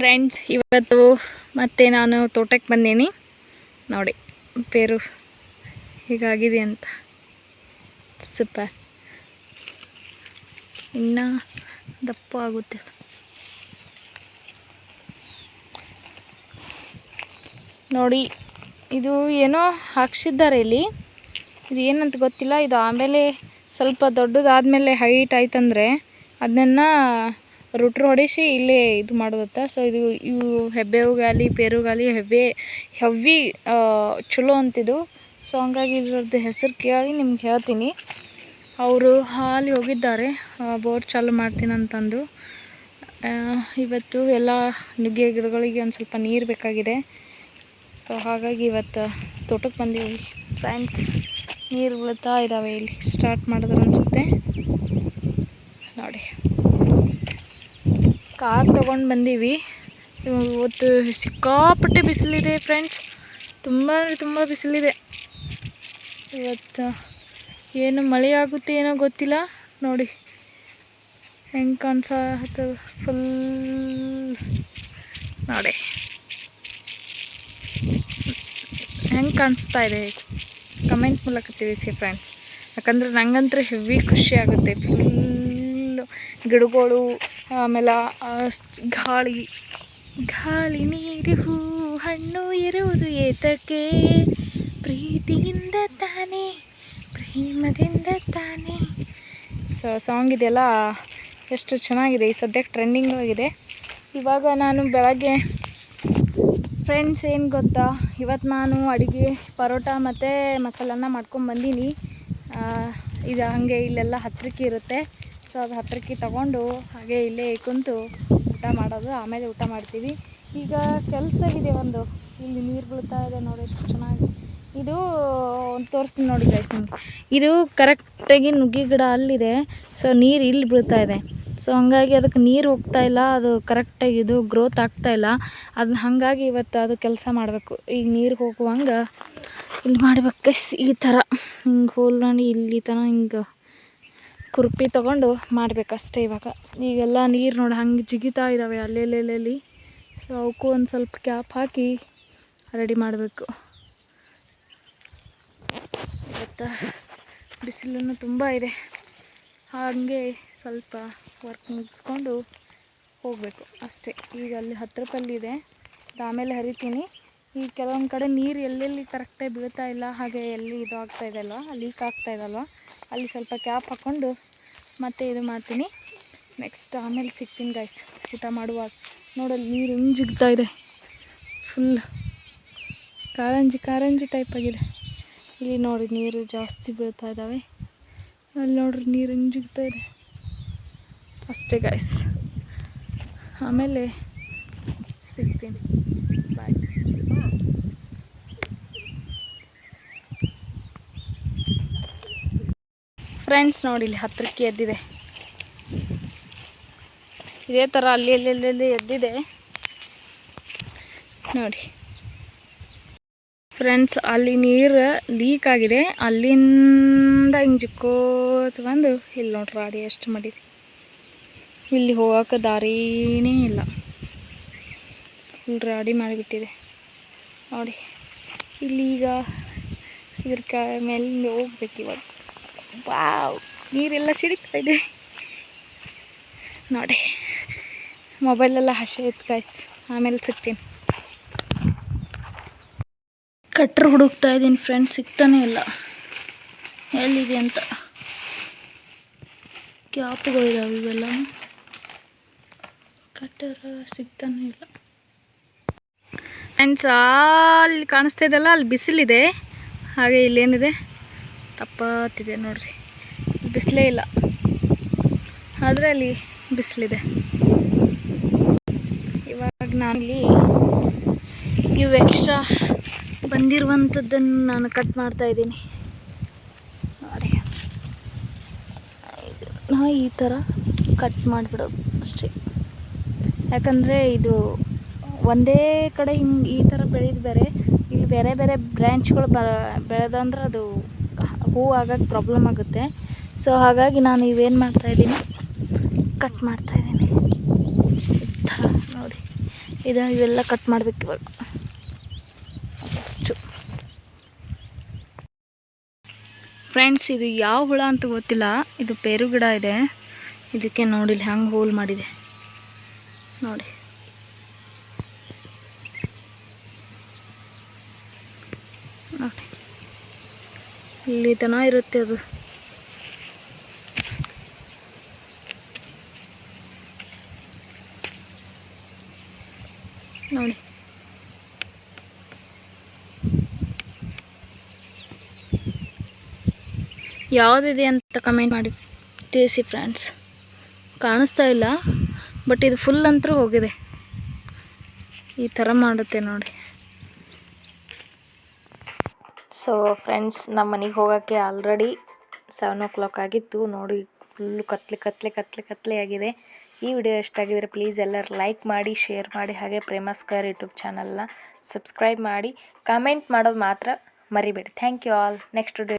Friends ಇವತ್ತು ಮತ್ತೆ ನಾನು ತೋಟಕ್ಕೆ ಬಂದೀನಿ. ನೋಡಿ, ಪೇರು ಹೀಗಾಗಿದೆ ಅಂತ. ಸೂಪರ್. ಇನ್ನು ದಪ್ಪ ಆಗುತ್ತೆ. ನೋಡಿ, ಇದು ಏನೋ ಹಾಕ್ಸಿದ್ದಾರೆ ಇಲ್ಲಿ. ಇದು ಏನಂತ ಗೊತ್ತಿಲ್ಲ, ಇದು ಆಮೇಲೆ ಸ್ವಲ್ಪ ದೊಡ್ಡದಾದ್ಮೇಲೆ ಹೈಟ್ ಆಯ್ತಂದ್ರೆ, ಅದನ್ನ ರುಟ್ರ್ ಹೊಡಿಸಿ ಇಲ್ಲೇ ಇದು ಮಾಡೋದತ್ತ. ಸೊ ಇದು ಇವು ಹೆಬ್ಬೇವುಗಾಲಿ, ಪೇರುಗಾಲಿ ಹೆಬ್ಬೆ ಹೆವ್ವಿ ಚಲೋ ಅಂತಿದ್ದು ಸೊ ಹಂಗಾಗಿ ಇದ್ರದ್ದು ಹೆಸರು ಕೇಳಿ ನಿಮ್ಗೆ ಹೇಳ್ತೀನಿ. ಅವರು ಹಾಲಿ ಹೋಗಿದ್ದಾರೆ. ಬೋರ್ ಚಾಲು ಮಾಡ್ತೀನಿ ಅಂತಂದು. ಇವತ್ತು ಎಲ್ಲ ನುಗ್ಗೆ ಗಿಡಗಳಿಗೆ ಒಂದು ಸ್ವಲ್ಪ ನೀರು ಬೇಕಾಗಿದೆ. ಸೊ ಹಾಗಾಗಿ ಇವತ್ತು ತೋಟಕ್ಕೆ ಬಂದೀವಿ ಫ್ರೆಂಡ್ಸ್. ನೀರು ಬೀಳ್ತಾ ಇದ್ದಾವೆ ಇಲ್ಲಿ. ಸ್ಟಾರ್ಟ್ ಮಾಡಿದ್ರೆ ಅನಿಸುತ್ತೆ. ನೋಡಿ. ಕಾರ್ ತೊಗೊಂಡು ಬಂದೀವಿ. ಇವತ್ತು ಸಿಕ್ಕಾಪಟ್ಟೆ ಬಿಸಿಲಿದೆ ಫ್ರೆಂಡ್ಸ್ ತುಂಬ ತುಂಬ ಬಿಸಿಲಿದೆ. ಇವತ್ತು ಏನು ಮಳೆ ಆಗುತ್ತೆ ಏನೋ ಗೊತ್ತಿಲ್ಲ. ನೋಡಿ, ಹೆಂಗೆ ಕಾಣಿಸತ್ತದ ಫುಲ್ ನೋಡಿ, ಹೆಂಗೆ ಕಾಣಿಸ್ತಾ ಇದೆ ಕಮೆಂಟ್ ಮೂಲಕ ತಿಳಿಸಿ ಫ್ರೆಂಡ್ಸ್ ಯಾಕಂದ್ರೆ ನನಗಂತೂ ಹೆವಿ ಖುಷಿ ಆಗುತ್ತೆ. ಫುಲ್ಲು ಗಿಡಗಳು ಆಮೇಲೆ ಗಾಳಿ ಗಾಳಿ ನೀರು ಹೂ ಹಣ್ಣು ಇರುವುದು ಏತಕ್ಕೆ? ಪ್ರೀತಿಯಿಂದ ತಾನೇ, ಪ್ರೇಮದಿಂದ ತಾನೇ. ಸೊ ಸಾಂಗ್ ಇದೆಲ್ಲ ಎಷ್ಟು ಚೆನ್ನಾಗಿದೆ, ಈ ಸದ್ಯಕ್ಕೆ ಟ್ರೆಂಡಿಂಗ್ ಆಗಿದೆ. ಇವಾಗ ನಾನು ಬೆಳಗ್ಗೆ ಫ್ರೆಂಡ್ಸ್ ಏನು ಗೊತ್ತಾ ಇವತ್ತು ನಾನು ಅಡುಗೆ, ಪರೋಟ ಮತ್ತು ಮಸಾಲನ್ನ ಮಾಡ್ಕೊಂಡು ಬಂದೀನಿ. ಇದು ಹಾಗೆ ಇಲ್ಲೆಲ್ಲ ಹತ್ತಿರಕ್ಕೆ ಇರುತ್ತೆ. ಸೊ ಅದು ಹತ್ತಿರಕ್ಕೆ ತಗೊಂಡು ಹಾಗೆ ಇಲ್ಲೇ ಕುಂತು ಊಟ ಮಾಡೋದು, ಆಮೇಲೆ ಊಟ ಮಾಡ್ತೀವಿ. ಈಗ ಕೆಲಸ ಇದೆ ಒಂದು. ಇಲ್ಲಿ ನೀರು ಬೀಳ್ತಾ ಇದೆ ನೋಡಿ ಎಷ್ಟು ಚೆನ್ನಾಗಿ. ಇದು ತೋರಿಸ್ತೀನಿ ನೋಡಿ ಗೈಸ್ ನಿಮ್ಗೆ. ಇದು ಕರೆಕ್ಟಾಗಿ ನುಗ್ಗಿ ಗಿಡ ಅಲ್ಲಿದೆ. ಸೊ ನೀರು ಇಲ್ಲಿ ಬೀಳ್ತಾ ಇದೆ. ಸೊ ಹಂಗಾಗಿ ಅದಕ್ಕೆ ನೀರು ಹೋಗ್ತಾ ಇಲ್ಲ. ಅದು ಕರೆಕ್ಟಾಗಿ ಇದು ಗ್ರೋತ್ ಆಗ್ತಾ ಇಲ್ಲ. ಅದನ್ನ ಹಾಗಾಗಿ ಇವತ್ತು ಅದು ಕೆಲಸ ಮಾಡಬೇಕು. ಈಗ ನೀರು ಹೋಗುವಂಗೆ ಇಲ್ಲಿ ಮಾಡ್ಬೇಕು ಈ ಥರ. ಹಿಂಗೆ ಹೋಲ್ ಮಾಡಿ ಇಲ್ಲಿ ತನಕ ಹಿಂಗೆ ಕುರ್ಪಿ ತೊಗೊಂಡು ಮಾಡಬೇಕಷ್ಟೇ ಇವಾಗ. ಈಗೆಲ್ಲ ನೀರು ನೋಡಿ ಹಂಗೆ ಜಿಗಿತಾ ಇದ್ದಾವೆ ಅಲ್ಲೆಲ್ಲೆಲ್ಲಿ. ಸೊ ಅವಕ್ಕೂ ಒಂದು ಸ್ವಲ್ಪ ಕ್ಯಾಪ್ ಹಾಕಿ ರೆಡಿ ಮಾಡಬೇಕು. ಇವತ್ತು ಬಿಸಿಲೂ ತುಂಬ ಇದೆ. ಹಾಗೆ ಸ್ವಲ್ಪ ವರ್ಕ್ ಮುಗಿಸ್ಕೊಂಡು ಹೋಗಬೇಕು ಅಷ್ಟೇ. ಈಗ ಅಲ್ಲಿ ಹತ್ತಿರದಲ್ಲಿ ಇದೆ. ಅದು ಆಮೇಲೆ ಹರಿತೀನಿ. ಈ ಕೆಲವೊಂದು ಕಡೆ ನೀರು ಎಲ್ಲೆಲ್ಲಿ ಕರೆಕ್ಟಾಗಿ ಬೀಳ್ತಾ ಇಲ್ಲ, ಹಾಗೆ ಎಲ್ಲಿ ಇದು ಇದೆ ಅಲ್ವಾ ಲೀಕ್ ಆಗ್ತಾ ಇದಲ್ವ ಅಲ್ಲಿ ಸ್ವಲ್ಪ ಕ್ಯಾಪ್ ಹಾಕ್ಕೊಂಡು ಮತ್ತೆ ಇದು ಮಾಡ್ತೀನಿ. ನೆಕ್ಸ್ಟ್ ಆಮೇಲೆ ಸಿಗ್ತೀನಿ ಗೈಸ್ ಊಟ ಮಾಡುವಾಗ. ನೋಡಲ್ಲಿ ನೀರು ಹೆಂಗೆ ಜಿಗ್ತಾ ಇದೆ. ಫುಲ್ ಕಾರಂಜಿ ಕಾರಂಜಿ ಟೈಪ್ ಆಗಿದೆ. ಇಲ್ಲಿ ನೋಡಿ ನೀರು ಜಾಸ್ತಿ ಬೀಳ್ತಾ ಇದ್ದಾವೆ ಅಲ್ಲಿ ನೋಡ್ರಿ ನೀರು ಹೆಂಗೆ ಜಿಗ್ತಾ ಇದೆ. ಅಷ್ಟೇ ಗೈಸ್ ಆಮೇಲೆ ಸಿಗ್ತೀನಿ. ಫ್ರೆಂಡ್ಸ್ ನೋಡಿ ಇಲ್ಲಿ ಹತ್ತಿರಕ್ಕೆ ಎದ್ದಿದೆ. ಇದೇ ಥರ ಅಲ್ಲಿ ಅಲ್ಲಿ ಎದ್ದಿದೆ. ನೋಡಿ. ಫ್ರೆಂಡ್ಸ್ ಅಲ್ಲಿ ನೀರು ಲೀಕ್ ಆಗಿದೆ. ಅಲ್ಲಿಂದ ಹಿಂಗೆ ಜಿಕ್ಕೋತ ಬಂದು ಇಲ್ಲಿ ನೋಡ್ರಿ ರಾಡಿ ಎಷ್ಟು ಮಾಡಿದೆ. ಇಲ್ಲಿ ಹೋಗೋಕೆ ದಾರಿನೇ ಇಲ್ಲ. ಫುಲ್ ರಾಡಿ ಮಾಡಿಬಿಟ್ಟಿದೆ. ನೋಡಿ. ಇಲ್ಲಿ ಈಗ ಇದ್ರ ಕ ಮೇಲೆ ಹೋಗ್ಬೇಕು ಇವಾಗ. ವಾವ್, ನೀರೆಲ್ಲ ಸಿಡಿತಾ ಇದೆ. ನೋಡಿ ಮೊಬೈಲೆಲ್ಲ ಹಸೆ ಇತ್ತು ಗಾಯ್ಸ್ ಆಮೇಲೆ ಸಿಗ್ತೀನಿ. ಕಟ್ರ್ ಹುಡುಕ್ತಾ ಇದ್ದೀನಿ ಫ್ರೆಂಡ್ಸ್ ಸಿಗ್ತಾನೆ ಇಲ್ಲ. ಎಲ್ಲಿದೆ ಅಂತ. ಕ್ಯಾಪ್ಗಳಿದಾವೆ ಇವೆಲ್ಲ ಕಟ್ಟರ್ ಸಿಗ್ತಾನೆ ಇಲ್ಲ. ಫ್ರೆಂಡ್ಸ್ ಅಲ್ಲಿ ಕಾಣಿಸ್ತಾ ಇದೆಲ್ಲ ಅಲ್ಲಿ ಬಿಸಿಲಿದೆ. ಹಾಗೆ ಇಲ್ಲೇನಿದೆ ತಪ್ಪತ್ತಿದೆ ನೋಡ್ರಿ. ಬಿಸಿಲೇ ಇಲ್ಲ. ಆದರೆ ಅಲ್ಲಿ ಬಿಸಿಲಿದೆ. ಇವಾಗ ನಾನಿಲ್ಲಿ ಇವು ಎಕ್ಸ್ಟ್ರಾ ಬಂದಿರುವಂಥದ್ದನ್ನು ನಾನು ಕಟ್ ಮಾಡ್ತಾ ಇದ್ದೀನಿ. ನೋಡಿ. ನಾ ಈ ಥರ ಕಟ್ ಮಾಡಿಬಿಡೋದು ಅಷ್ಟೇ. ಯಾಕಂದರೆ ಇದು ಒಂದೇ ಕಡೆ ಹಿಂಗೆ ಈ ಥರ ಬೆಳೆದು ಬೇರೆ, ಇಲ್ಲಿ ಬೇರೆ ಬೇರೆ ಬ್ರ್ಯಾಂಚ್ಗಳು ಬ, ಬೆಳೆದಂದ್ರೆ ಅದು ಹೂ ಆಗೋಕ್ಕೆ ಪ್ರಾಬ್ಲಮ್ ಆಗುತ್ತೆ. ಸೊ ಹಾಗಾಗಿ ನಾನು ಇವೇನು ಮಾಡ್ತಾಯಿದ್ದೀನಿ ಕಟ್ ಮಾಡ್ತಾಯಿದ್ದೀನಿ ಈ ನೋಡಿ. ಇದು ಇವೆಲ್ಲ ಕಟ್ ಮಾಡಬೇಕು ಇವಾಗ. ಅಷ್ಟು ಫ್ರೆಂಡ್ಸ್ ಇದು ಯಾವ ಹುಳ ಅಂತ ಗೊತ್ತಿಲ್ಲ. ಇದು ಪೇರು ಗಿಡ ಇದೆ. ಇದಕ್ಕೆ ನೋಡಿ ಇಲ್ಲಿ ಹಂಗೆ ಹೋಲ್ ಮಾಡಿದೆ. ನೋಡಿ. ನೋಡಿ. ಇಲ್ಲಿ ತನ ಇರುತ್ತೆ ಅದು. ನೋಡಿ. ಯಾವುದಿದೆ ಅಂತ ಕಮೆಂಟ್ ಮಾಡಿ, ತಿಳಿಸಿ ಫ್ರೆಂಡ್ಸ್ ಕಾಣಿಸ್ತಾ ಇಲ್ಲ ಬಟ್ ಇದು ಫುಲ್ ಅಂತರೂ ಹೋಗಿದೆ. ಈ ಥರ ಮಾಡುತ್ತೆ ನೋಡಿ. ಸೊ ಫ್ರೆಂಡ್ಸ್ ನಮ್ಮ ಮನೆಗೆ ಹೋಗೋಕ್ಕೆ ಆಲ್ರೆಡಿ ಸೆವೆನ್ ಓ ಕ್ಲಾಕ್ ಆಗಿತ್ತು. ನೋಡಿ ಫುಲ್ಲು ಕತ್ಲೆ ಕತ್ಲೆ ಕತ್ಲೆ ಕತ್ಲೆ ಆಗಿದೆ. ಈ ವಿಡಿಯೋ ಇಷ್ಟಾಗಿದ್ರೆ ಪ್ಲೀಸ್ ಎಲ್ಲರೂ ಲೈಕ್ ಮಾಡಿ ಶೇರ್ ಮಾಡಿ, ಹಾಗೆ ಪ್ರೇಮಸ್ಕರ್ ಯೂಟ್ಯೂಬ್ ಚಾನಲ್ನ ಸಬ್ಸ್ಕ್ರೈಬ್ ಮಾಡಿ ಕಾಮೆಂಟ್ ಮಾಡೋದು ಮಾತ್ರ ಮರಿಬೇಡಿ. Thank you all next video